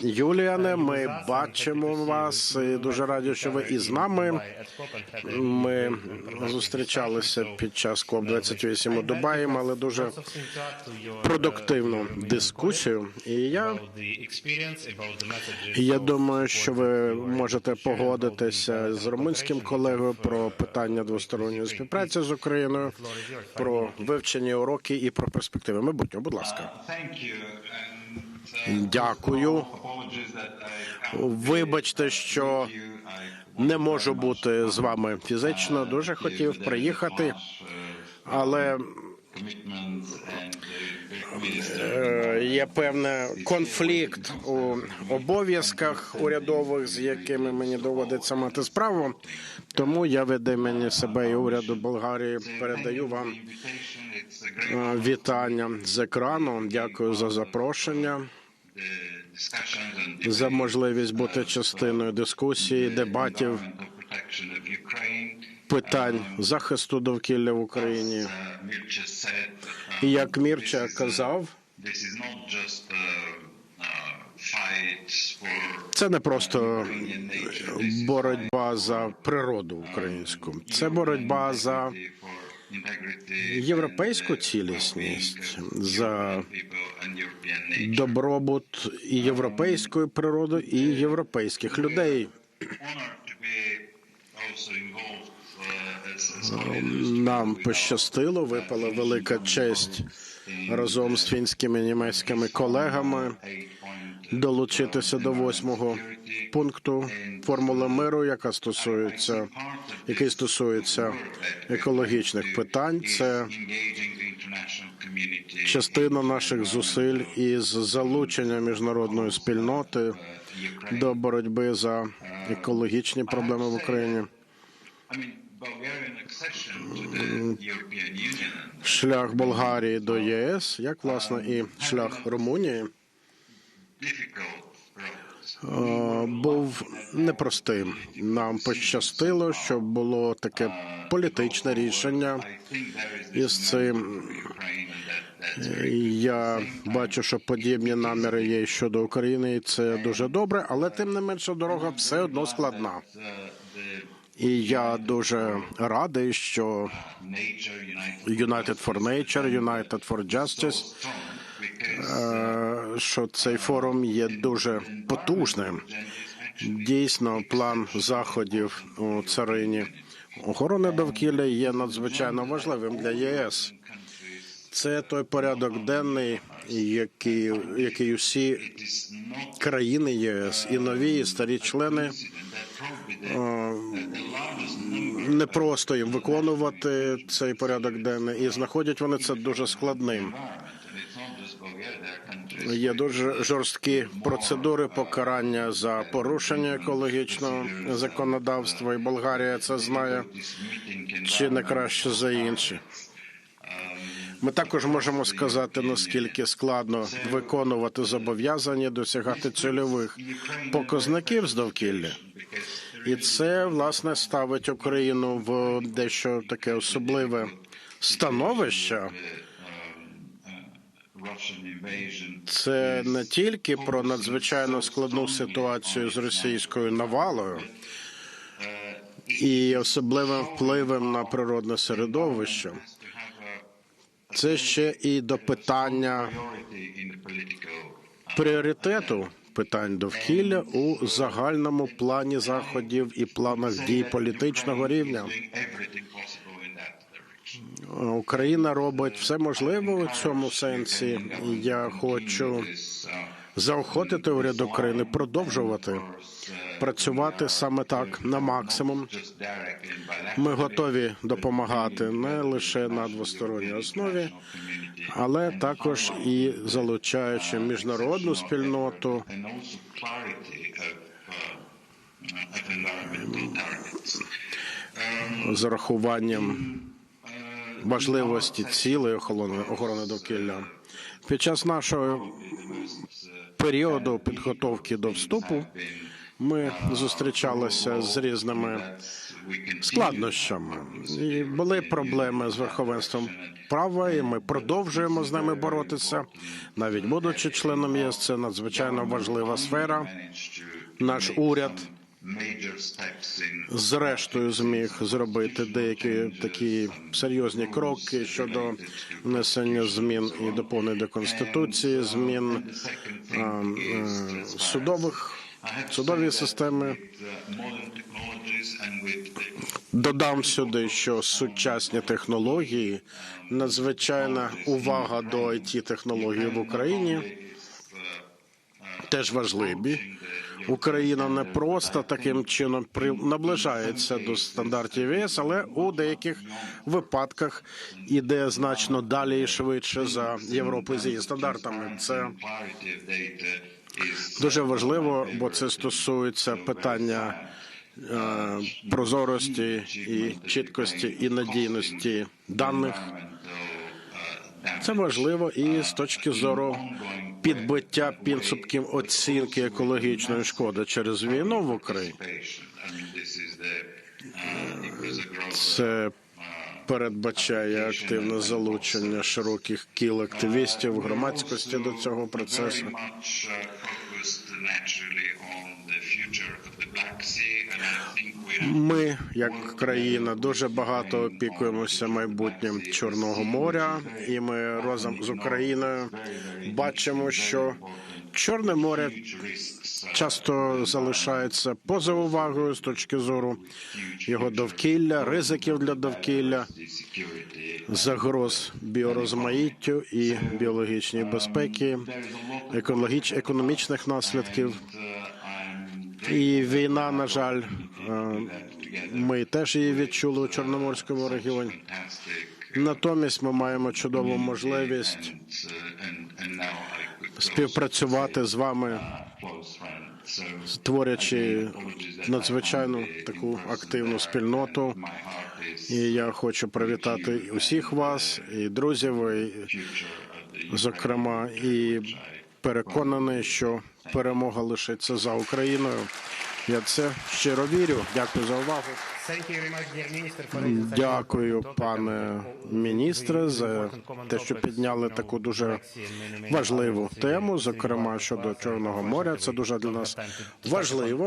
Юліане, ми бачимо вас і дуже раді, що ви із нами. Ми зустрічалися під час КОП 28 у Дубаї, мали дуже продуктивну дискусію. І я, я думаю, що ви можете погодитися з румунським колегою про питання двосторонньої співпраці з Україною, про вивчені уроки і про перспективи майбутнього. Будь ласка. Дякую. Вибачте, що не можу бути з вами фізично. Дуже хотів приїхати, але е, є певний конфлікт у обов'язках урядових, з якими мені доводиться мати справу. Тому я від імені себе і уряду Болгарії передаю вам е, вітання з екрану. Дякую за запрошення за можливість бути частиною дискусії, дебатів, питань захисту довкілля в Україні. І як Мірча казав, це не просто боротьба за природу українську, це боротьба за європейську цілісність, за добробут і європейської природи, і європейських людей. Нам пощастило, випала велика честь разом з фінськими німецькими колегами долучитися до восьмого пункту формули миру, яка стосується, який стосується екологічних питань. Це частина наших зусиль із залучення міжнародної спільноти до боротьби за екологічні проблеми в Україні. Шлях Болгарії до ЄС, як власне і шлях Румунії, був непростим. Нам пощастило, що було таке політичне рішення із цим. Я бачу, що подібні наміри є щодо України, і це дуже добре, але тим не менше дорога все одно складна. І я дуже радий, що United for Nature, United for Justice, е, що цей форум є дуже потужним. Дійсно, план заходів у царині охорони довкілля є надзвичайно важливим для ЄС. Це той порядок денний, який, який усі країни ЄС і нові, і старі члени е, не просто їм виконувати цей порядок денний, і знаходять вони це дуже складним. Є дуже жорсткі процедури покарання за порушення екологічного законодавства, і Болгарія це знає чи не краще за інші. Ми також можемо сказати, наскільки складно виконувати зобов'язання, досягати цільових показників з довкілля. І це власне ставить Україну в дещо таке особливе становище. Це не тільки про надзвичайно складну ситуацію з російською навалою і особливим впливом на природне середовище. Це ще і до питання пріоритету питань довкілля у загальному плані заходів і планах дій політичного рівня. Україна робить все можливе у цьому сенсі. Я хочу заохотити уряд України продовжувати працювати саме так на максимум. Ми готові допомагати не лише на двосторонній основі, але також і залучаючи міжнародну спільноту. З урахуванням важливості охорони охорони довкілля під час нашого періоду підготовки до вступу ми зустрічалися з різними складнощами. І були проблеми з верховенством права, і ми продовжуємо з ними боротися. Навіть будучи членом ЄС, це надзвичайно важлива сфера. Наш уряд зрештою зміг зробити деякі такі серйозні кроки щодо внесення змін і доповнень до конституції, змін е, е, судових судові системи. Додам сюди, що сучасні технології, надзвичайна увага до it технологій в Україні теж важливі. Україна не просто таким чином при- наближається до стандартів ЄС, але у деяких випадках іде значно далі і швидше за Європу з її стандартами. Це дуже важливо, бо це стосується питання е, прозорості і чіткості і надійності даних. Це важливо і з точки зору підбиття підсумків оцінки екологічної шкоди через війну в Україні. Це передбачає активне залучення широких кіл активістів громадськості до цього процесу. Ми, як країна, дуже багато опікуємося майбутнім Чорного моря, і ми разом з Україною бачимо, що Чорне море часто залишається поза увагою з точки зору його довкілля, ризиків для довкілля, загроз біорозмаїттю і біологічній безпеки, економічних наслідків. І війна, на жаль, е, ми теж її відчули у Чорноморському регіоні. Натомість ми маємо чудову можливість співпрацювати з вами, створюючи надзвичайну таку активну спільноту. І я хочу привітати усіх вас і друзів, і, зокрема, і переконаний, що перемога лишиться за Україною. Я це щиро вірю. Дякую за увагу. Дякую, пане міністре, за те, що підняли таку дуже важливу тему, зокрема щодо Чорного моря. Це дуже для нас важливо.